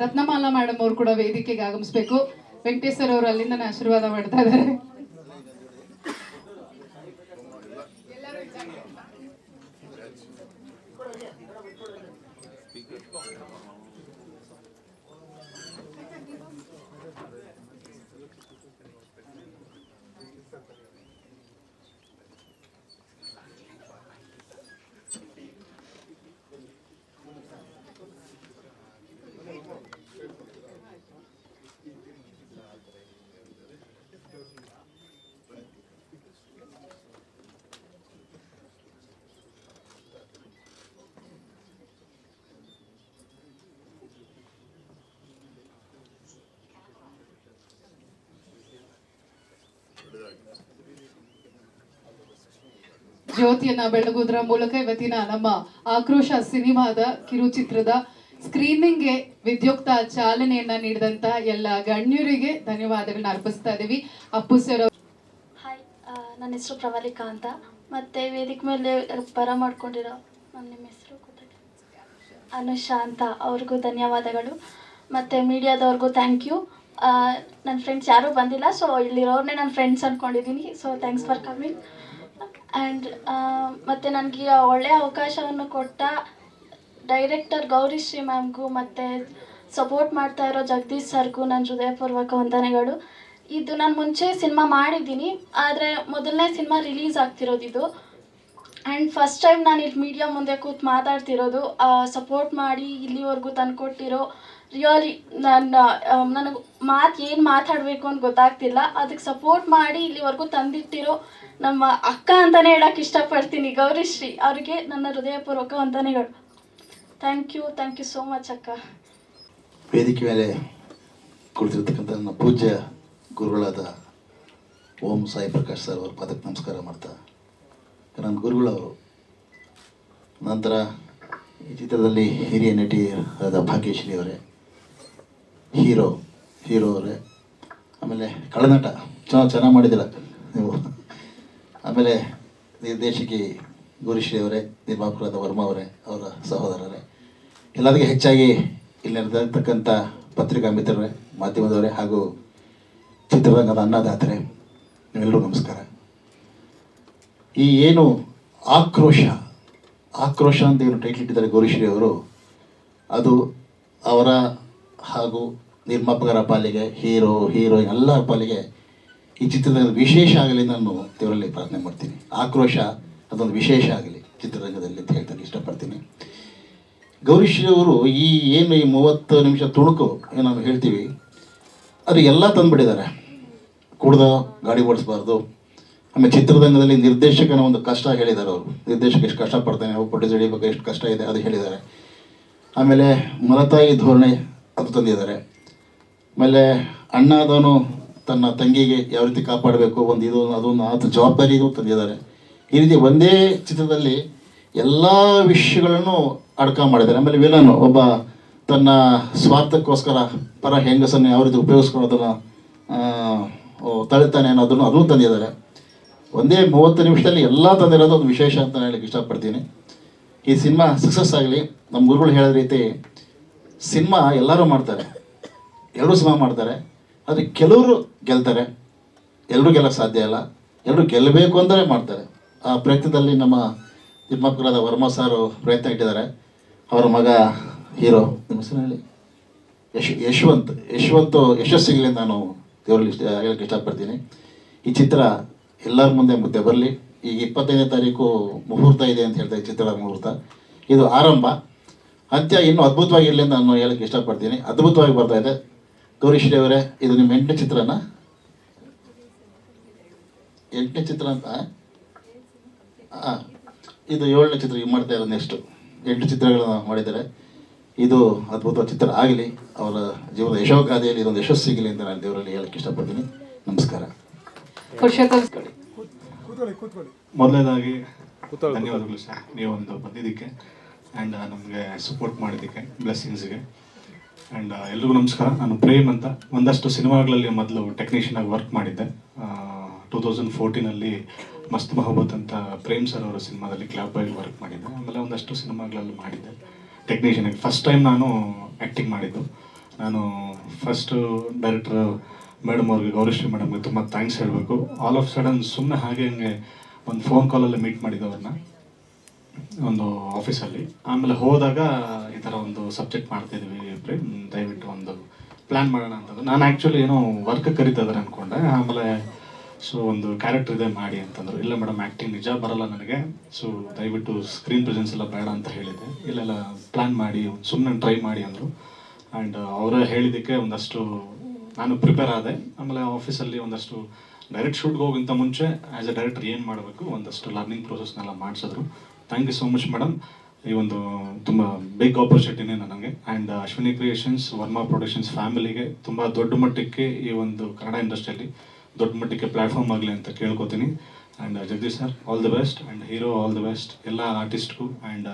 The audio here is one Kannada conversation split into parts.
ರತ್ನಮಾಲಾ ಮೇಡಮ್ ಅವರು ಕೂಡ ವೇದಿಕೆಗೆ ಆಗಮಿಸ್ಬೇಕು. ವೆಂಕಟೇಶ್ವರ್ ಅವರು ಅಲ್ಲಿಂದ ಆಶೀರ್ವಾದ ಮಾಡ್ತಾ ಇದ್ದಾರೆ. ಜ್ಯೋತಿಯನ್ನ ಬೆಳಗುವುದರ ಮೂಲಕ ಇವತ್ತಿನ ನಮ್ಮ ಆಕ್ರೋಶ ಸಿನಿಮಾದ ಕಿರುಚಿತ್ರದ ಸ್ಕ್ರೀನಿಂಗ್ಗೆ ವಿದ್ಯುಕ್ತ ಚಾಲನೆಯನ್ನ ನೀಡಿದಂತ ಎಲ್ಲ ಗಣ್ಯರಿಗೆ ಧನ್ಯವಾದಗಳನ್ನ ಅರ್ಪಿಸ್ತಾ ಇದ್ದೀವಿ. ಅಪ್ಪು ಸರ್ ಹಾಯ್ ನನ್ನ ಹೆಸರು ಪ್ರವಲಿಕಾ ಅಂತ. ಮತ್ತೆ ವೇದಿಕೆ ಮೇಲೆ ಬರ ಮಾಡ್ಕೊಂಡಿರೋ ನಿಮ್ಮ ಹೆಸರು ಅನುಷಾ ಅಂತ, ಅವ್ರಿಗೂ ಧನ್ಯವಾದಗಳು. ಮತ್ತೆ ಮೀಡಿಯಾದವ್ರಿಗೂ ಥ್ಯಾಂಕ್ ಯು ನನ್ನ ಫ್ರೆಂಡ್ಸ್ ಯಾರೂ ಬಂದಿಲ್ಲ ಸೊ ಇಲ್ಲಿರೋರನ್ನೇ ನನ್ನ ಫ್ರೆಂಡ್ಸ್ ಅಂದ್ಕೊಂಡಿದ್ದೀನಿ so thanks for coming and ಮತ್ತು ನನಗೆ ಒಳ್ಳೆಯ ಅವಕಾಶವನ್ನು ಕೊಟ್ಟ ಡೈರೆಕ್ಟರ್ ಗೌರಿಶ್ರೀ ಮ್ಯಾಮ್ಗೂ ಮತ್ತು ಸಪೋರ್ಟ್ ಮಾಡ್ತಾ ಇರೋ ಜಗದೀಶ್ ಸರ್ಗೂ ನನ್ನ ಹೃದಯಪೂರ್ವಕ ವಂದನೆಗಳು. ಇದು ನಾನು ಮುಂಚೆ ಸಿನಿಮಾ ಮಾಡಿದ್ದೀನಿ ಆದರೆ ಮೊದಲನೇ ಸಿನಿಮಾ ರಿಲೀಸ್ ಆಗ್ತಿರೋದು ಇದು. ಆ್ಯಂಡ್ ಫಸ್ಟ್ ಟೈಮ್ ನಾನು ಇಲ್ಲಿ ಮೀಡಿಯಾ ಮುಂದೆ ಕೂತು ಮಾತಾಡ್ತಿರೋದು ಸಪೋರ್ಟ್ ಮಾಡಿ ಇಲ್ಲಿವರೆಗೂ ತಂದುಕೊಟ್ಟಿರೋ ರಿಯಲಿ ನನ್ನ ನನಗೆ ಮಾತು ಏನು ಮಾತಾಡಬೇಕು ಅಂತ ಗೊತ್ತಾಗ್ತಿಲ್ಲ. ಅದಕ್ಕೆ ಸಪೋರ್ಟ್ ಮಾಡಿ ಇಲ್ಲಿವರೆಗೂ ತಂದಿಟ್ಟಿರೋ ನಮ್ಮ ಅಕ್ಕ ಅಂತಲೇ ಹೇಳೋಕ್ಕೆ ಇಷ್ಟಪಡ್ತೀನಿ ಗೌರಿಶ್ರೀ ಅವರಿಗೆ ನನ್ನ ಹೃದಯಪೂರ್ವಕ ವಂದನೆಗಳು. Thank you thank you so much ಅಕ್ಕ. ವೇದಿಕೆ ಮೇಲೆ ಕುಳಿತಿರ್ತಕ್ಕಂಥ ನನ್ನ ಪೂಜ್ಯ ಗುರುಗಳಾದ ಓಂ ಸಾಯಿ ಪ್ರಕಾಶ್ ಸರ್ ಅವರು ಪದಕ್ಕೆ ನಮಸ್ಕಾರ ಮಾಡ್ತಾ ನನ್ನ ಗುರುಗಳವರು ನಂತರ ಈ ಚಿತ್ರದಲ್ಲಿ ಹಿರಿಯ ನಟಿ ಆದ ಭಾಗ್ಯಶ್ರೀ ಅವರೇ. ಹೀರೋ ಹೀರೋ ಅವರೇ. ಆಮೇಲೆ ಕಳನಟ ಚೆನ್ನಾಗಿ ಚೆನ್ನಾಗಿ ಮಾಡಿದ್ದೀರ ನೀವು. ಆಮೇಲೆ ನಿರ್ದೇಶಕಿ ಗುರುಶ್ರೀ ಅವರೇ, ನಿರ್ಮಾಪಕರಾದ ವರ್ಮಾ ಅವರೇ, ಅವರ ಸಹೋದರರೇ. ಎಲ್ಲದಕ್ಕೆ ಹೆಚ್ಚಾಗಿ ಇಲ್ಲಿ ನಡೆದಿರ್ತಕ್ಕಂಥ ಪತ್ರಿಕಾ ಮಿತ್ರರೇ ಮಾಧ್ಯಮದವರೇ ಹಾಗೂ ಚಿತ್ರರಂಗದ ಅನ್ನದಾತರೇ ನಿಮ್ಮೆಲ್ಲರೂ ನಮಸ್ಕಾರ. ಈ ಏನು ಆಕ್ರೋಶ ಆಕ್ರೋಶ ಅಂತ ಏನು ಟೈಟ್ಲ್ ಇಟ್ಟಿದ್ದಾರೆ ಗೌರಿಶ್ರೀ ಅವರು, ಅದು ಅವರ ಹಾಗೂ ನಿರ್ಮಾಪಕರ ಪಾಲಿಗೆ, ಹೀರೋ, ಹೀರೋಯಿನ್ ಎಲ್ಲ ಪಾಲಿಗೆ ಈ ಚಿತ್ರರಂಗದ ವಿಶೇಷ ಆಗಲಿ ನಾನು ದೇವರಲ್ಲಿ ಪ್ರಾರ್ಥನೆ ಮಾಡ್ತೀನಿ. ಆಕ್ರೋಶ ಅದೊಂದು ವಿಶೇಷ ಆಗಲಿ ಚಿತ್ರರಂಗದಲ್ಲಿ ಅಂತ ಹೇಳ್ತಾನೆ, ಇಷ್ಟಪಡ್ತೀನಿ. ಗೌರಿಶ್ರೀ ಅವರು ಈ ಏನು ಈ ಮೂವತ್ತು ನಿಮಿಷ ತುಣುಕು ಏನು ನಾವು ಹೇಳ್ತೀವಿ, ಅದು ಎಲ್ಲ ತಂದುಬಿಟ್ಟಿದ್ದಾರೆ. ಕುಡ್ದ ಗಾಡಿ ಓಡಿಸ್ಬಾರ್ದು. ಆಮೇಲೆ ಚಿತ್ರರಂಗದಲ್ಲಿ ನಿರ್ದೇಶಕನ ಒಂದು ಕಷ್ಟ ಹೇಳಿದ್ದಾರೆ ಅವರು. ನಿರ್ದೇಶಕ ಎಷ್ಟು ಕಷ್ಟಪಡ್ತಾನೆ ಅವ್ರು ಪ್ರೊಡ್ಯೂಸರ್ ಹಿಡಿಬೇಕು ಎಷ್ಟು ಕಷ್ಟ ಇದೆ ಅದು ಹೇಳಿದ್ದಾರೆ. ಆಮೇಲೆ ಮಲತಾಯಿ ಧೋರಣೆ ಅದು ತಂದಿದ್ದಾರೆ. ಆಮೇಲೆ ಅಣ್ಣ ಆದವನು ತನ್ನ ತಂಗಿಗೆ ಯಾವ ರೀತಿ ಕಾಪಾಡಬೇಕು, ಒಂದು ಇದು, ಅದೊಂದು ಆತ ಇದು ತಂದಿದ್ದಾರೆ. ಈ ರೀತಿ ಒಂದೇ ಚಿತ್ರದಲ್ಲಿ ಎಲ್ಲ ವಿಷಯಗಳನ್ನು ಅಡ್ಕ ಮಾಡಿದ್ದಾರೆ. ಆಮೇಲೆ ವಿಲನ್ ಒಬ್ಬ ತನ್ನ ಸ್ವಾರ್ಥಕ್ಕೋಸ್ಕರ ಪರ ಹೆಂಗಸನ್ನು ಯಾವ ರೀತಿ ಉಪಯೋಗಿಸ್ಕೊಳ್ಳೋದನ್ನು ತಳಿತಾನೆ ಅನ್ನೋದನ್ನು ಅದನ್ನು ತಂದಿದ್ದಾರೆ. ಒಂದೇ ಮೂವತ್ತು ನಿಮಿಷದಲ್ಲಿ ಎಲ್ಲ ತಂದಿರೋದು ಒಂದು ವಿಶೇಷ ಅಂತ ಹೇಳಕ್ಕೆ ಇಷ್ಟಪಡ್ತೀನಿ. ಈ ಸಿನಿಮಾ ಸಕ್ಸಸ್ ಆಗಲಿ, ನಮ್ಮ ಗುರುಗಳು ಹೇಳಿದ ರೀತಿ ಸಿನಿಮಾ ಎಲ್ಲರೂ ಮಾಡ್ತಾರೆ. ಎಲ್ಲರೂ ಸಮ ಮಾಡ್ತಾರೆ, ಆದರೆ ಕೆಲವರು ಗೆಲ್ತಾರೆ. ಎಲ್ಲರೂ ಗೆಲ್ಲಕ್ಕೆ ಸಾಧ್ಯ ಇಲ್ಲ. ಎಲ್ಲರೂ ಗೆಲ್ಲಬೇಕು ಅಂತಲೇ ಮಾಡ್ತಾರೆ. ಆ ಪ್ರಯತ್ನದಲ್ಲಿ ನಮ್ಮ ನಿರ್ಮಾಪಕರಾದ ವರ್ಮಾ ಸಾರು ಪ್ರಯತ್ನ ಇಟ್ಟಿದ್ದಾರೆ. ಅವರ ಮಗ ಹೀರೋ, ನಿಮ್ಮ ಹೆಸರು ಹೇಳಿ? ಯಶ್, ಯಶವಂತ್ ಯಶವಂತ್ ಯಶಸ್ಸಿಗೆ ನಾನು ದೇವರಲ್ಲಿ ಇಷ್ಟ ಹೇಳಕ್ಕೆ ಇಷ್ಟಪಡ್ತೀನಿ. ಈ ಚಿತ್ರ ಎಲ್ಲರ ಮುಂದೆ ಮುದ್ದೆ ಬರಲಿ. ಈಗ ಇಪ್ಪತ್ತೈದನೇ ತಾರೀಕು ಮುಹೂರ್ತ ಇದೆ ಅಂತ ಹೇಳ್ತಾರೆ ಚಿತ್ರದ ಮುಹೂರ್ತ. ಇದು ಆರಂಭ. ಅಂತ್ಯ ಇನ್ನೂ ಅದ್ಭುತವಾಗಿರಲಿ ಅಂತ ನಾನು ಹೇಳಕ್ಕೆ ಇಷ್ಟಪಡ್ತೀನಿ. ಅದ್ಭುತವಾಗಿ ಬರ್ತಾ ಇದೆ. ಗೌರಿಶ್ರೀ ಅವರೇ ಇದು ನಿಮ್ಮ ಎಂಟನೇ ಚಿತ್ರನ? ಎಂಟನೇ ಚಿತ್ರ ಅಂತ? ಹಾಂ ಇದು ಏಳನೇ ಚಿತ್ರ ಈಗ ಮಾಡ್ತಾ ಇರೋದು ನೆಕ್ಸ್ಟು ಎಂಟು ಚಿತ್ರಗಳನ್ನ ಮಾಡಿದ್ದಾರೆ. ಇದು ಅದ್ಭುತ ಚಿತ್ರ ಆಗಲಿ ಅವರ ಜೀವನದ ಯಶೋಗಾದಿಯಲ್ಲಿ ಇದೊಂದು ಯಶಸ್ಸು ಸಿಗಲಿ ಅಂತ ನಾನು ದೇವರಲ್ಲಿ ಹೇಳಕ್ಕೆ ಇಷ್ಟಪಡ್ತೀನಿ. ನಮಸ್ಕಾರ. ಮೊದಲನೇದಾಗಿ ಧನ್ಯವಾದಗಳು ಸರ್ ನೀವೊಂದು ಬಂದಿದ್ದಕ್ಕೆ ಆ್ಯಂಡ್ ನಮಗೆ ಸಪೋರ್ಟ್ ಮಾಡಿದ್ದಕ್ಕೆ ಬ್ಲೆಸ್ಸಿಂಗ್ಸ್ಗೆ ಆ್ಯಂಡ್ ಎಲ್ರಿಗೂ ನಮಸ್ಕಾರ. ನಾನು ಪ್ರೇಮ್ ಅಂತ. ಒಂದಷ್ಟು ಸಿನಿಮಾಗಳಲ್ಲಿ ಮೊದಲು ಟೆಕ್ನಿಷಿಯನ್ ಆಗಿ ವರ್ಕ್ ಮಾಡಿದ್ದೆ. ಟೂ ತೌಸಂಡ್ ಫೋರ್ಟೀನಲ್ಲಿ ಮಸ್ತ್ ಮಹಬೂತ್ ಅಂತ ಪ್ರೇಮ್ ಸರ್ ಅವರ ಸಿನಿಮಾದಲ್ಲಿ ಕ್ಲಾಬ್ ಆಗಿ ವರ್ಕ್ ಮಾಡಿದ್ದೆ. ಆಮೇಲೆ ಒಂದಷ್ಟು ಸಿನಿಮಾಗಳಲ್ಲಿ ಮಾಡಿದ್ದೆ. ಟೆಕ್ನಿಷಿಯನ್ ಆಗಿ ಫಸ್ಟ್ ಟೈಮ್ ನಾನು ಆ್ಯಕ್ಟಿಂಗ್ ಮಾಡಿದ್ದು. ನಾನು ಫಸ್ಟು ಡೈರೆಕ್ಟ್ರ್ ಮೇಡಮ್ ಅವ್ರಿಗೆ, ಗೌರಶ್ರೀ ಮೇಡಮ್ಗೆ ತುಂಬ ಥ್ಯಾಂಕ್ಸ್ ಹೇಳಬೇಕು. ಆಲ್ ಆಫ್ ಸಡನ್ ಸುಮ್ಮನೆ ಹಾಗೆ ಹಂಗೆ ಒಂದು ಫೋನ್ ಕಾಲಲ್ಲಿ ಮೀಟ್ ಮಾಡಿದ್ದವ್ರನ್ನ ಒಂದು ಆಫೀಸಲ್ಲಿ ಆಮೇಲೆ ಹೋದಾಗ ಈ ಥರ ಒಂದು ಸಬ್ಜೆಕ್ಟ್ ಮಾಡ್ತಿದ್ವಿ ಪ್ರೇಮ್ ದಯವಿಟ್ಟು ಒಂದು ಪ್ಲ್ಯಾನ್ ಮಾಡೋಣ ಅಂತಂದ್ರೆ ನಾನು ಆ್ಯಕ್ಚುಲಿ ಏನೋ ವರ್ಕ್ ಕರಿತಿದ್ದಾರೆ ಅಂದ್ಕೊಂಡೆ ಆಮೇಲೆ ಸೊ ಒಂದು ಕ್ಯಾರೆಕ್ಟರ್ ಇದೆ ಮಾಡಿ ಅಂತಂದರು. ಇಲ್ಲ ಮೇಡಮ್ ಆ್ಯಕ್ಟಿಂಗ್ ನಿಜ ಬರಲ್ಲ ನನಗೆ. ಸೊ ದಯವಿಟ್ಟು ಸ್ಕ್ರೀನ್ ಪ್ರೆಸೆನ್ಸ್ ಎಲ್ಲ ಬೇಡ ಅಂತ ಹೇಳಿದೆ ಇಲ್ಲೆಲ್ಲ ಪ್ಲ್ಯಾನ್ ಮಾಡಿ ಸುಮ್ಮನೆ ಟ್ರೈ ಮಾಡಿ ಅಂದರು. ಆ್ಯಂಡ್ ಅವರೇ ಹೇಳಿದ್ದಕ್ಕೆ ಒಂದಷ್ಟು ನಾನು ಪ್ರಿಪೇರ್ ಆದೆ. ಆಮೇಲೆ ಆಫೀಸಲ್ಲಿ ಒಂದಷ್ಟು ಡೈರೆಕ್ಟ್ ಶೂಟ್ಗೆ ಹೋಗಿಂತ ಮುಂಚೆ ಆ್ಯಸ್ ಎ ಡೈರೆಕ್ಟರ್ ಏನು ಮಾಡಬೇಕು, ಒಂದಷ್ಟು ಲರ್ನಿಂಗ್ ಪ್ರೊಸೆಸ್ನೆಲ್ಲ ಮಾಡಿಸಿದ್ರು. Thank you so much madam ಈ ಒಂದು ತುಂಬ ಬಿಗ್ ಆಪರ್ಚುನಿಟಿನೇ ನನಗೆ. And Ashwini creations Varma productions ಫ್ಯಾಮಿಲಿಗೆ ತುಂಬ ದೊಡ್ಡ ಮಟ್ಟಕ್ಕೆ ಈ ಒಂದು ಕನ್ನಡ ಇಂಡಸ್ಟ್ರಿಯಲ್ಲಿ ದೊಡ್ಡ ಮಟ್ಟಕ್ಕೆ ಪ್ಲ್ಯಾಟ್ಫಾರ್ಮ್ ಆಗಲಿ ಅಂತ ಕೇಳ್ಕೊತೀನಿ. And Jagadish sir all the best and hero all the best ಎಲ್ಲ ಆರ್ಟಿಸ್ಟ್ಗೂ ಆ್ಯಂಡ್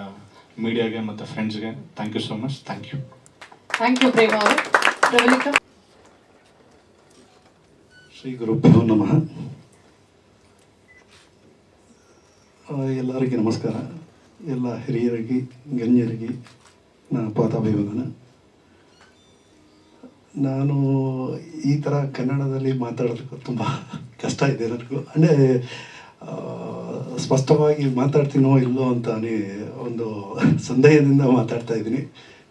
ಮೀಡಿಯಾಗೆ ಮತ್ತು ಫ್ರೆಂಡ್ಸ್ಗೆ thank you so much thank you thank you ಪ್ರೇಮ ಶ್ರೀ ಗುರುಭ್ಯೋ ನಮಃ ಆ, ಎಲ್ಲರಿಗೆ ನಮಸ್ಕಾರ. ಎಲ್ಲ ಹಿರಿಯರಿಗೆ, ಗಣ್ಯರಿಗೆ ನಾನು ಪಾದಾಭಿವಂದನ ನಾನು ಈ ಥರ ಕನ್ನಡದಲ್ಲಿ ಮಾತಾಡೋದಕ್ಕೂ ತುಂಬ ಕಷ್ಟ ಇದೆ ನನಗೂ ಅಂದರೆ ಸ್ಪಷ್ಟವಾಗಿ ಮಾತಾಡ್ತೀನೋ ಇಲ್ಲೋ ಅಂತಾನೆ ಒಂದು ಸಂದೇಹದಿಂದ ಮಾತಾಡ್ತಾ ಇದ್ದೀನಿ.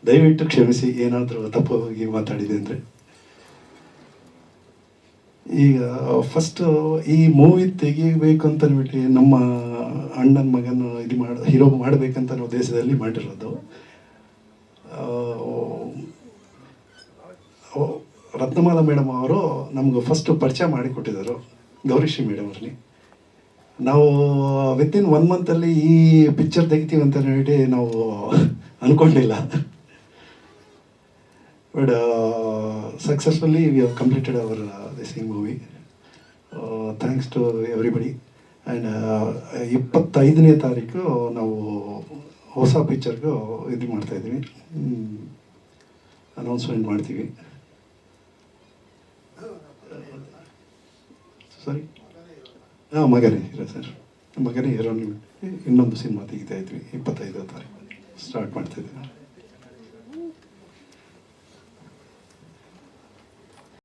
ದಯವಿಟ್ಟು ಕ್ಷಮಿಸಿ, ಏನಾದರೂ ತಪ್ಪಾಗಿ ಮಾತಾಡಿದೆ ಅಂದರೆ. ಈಗ ಫಸ್ಟು ಈ ಮೂವಿ ತೆಗಿಬೇಕು ಅಂತ ಅಂದ್ಬಿಟ್ಟು ನಮ್ಮ ಅಣ್ಣನ ಮಗನ ಇದು ಮಾಡ, ಹೀರೋ ಮಾಡಬೇಕಂತ ನಾವು ದೇಶದಲ್ಲಿ ಮಾಡಿರೋದು. ರತ್ನಮಾಲ ಮೇಡಮ್ ಅವರು ನಮ್ಗೆ ಫಸ್ಟ್ ಪರಿಚಯ ಮಾಡಿಕೊಟ್ಟಿದ್ದರು, ಗೌರಿಶ್ರೀ ಮೇಡಮ್ ಅವ್ರಲ್ಲಿ ನಾವು ವಿತಿನ್ ಒನ್ ಮಂತಲ್ಲಿ ಈ ಪಿಕ್ಚರ್ ತೆಗಿತೀವಿ ಅಂತ ಹೇಳಿ ನಾವು ಅಂದ್ಕೊಂಡಿಲ್ಲ but successfully we have completed our ದಿಸಿಂಗ್ movie thanks to everybody and ಇಪ್ಪತ್ತೈದನೇ ತಾರೀಕು ನಾವು ಹೊಸ ಪಿಕ್ಚರ್ಗೂ ಇದು ಮಾಡ್ತಾಯಿದ್ದೀವಿ ಅನೌನ್ಸ್ಮೆಂಟ್ ಮಾಡ್ತೀವಿ. ಸರಿ ಹಾಂ ಮಗನೇ ಇರೋ ಸರ್. ಮಗನೇ ಇರೋ ಇನ್ನೊಂದು ಸಿನಿಮಾ ತೆಗಿತಾ ಇದ್ವಿ, ಇಪ್ಪತ್ತೈದನೇ ತಾರೀಕು. ಸ್ಟಾರ್ಟ್ ಮಾಡ್ತಾಯಿದ್ದೀವಿ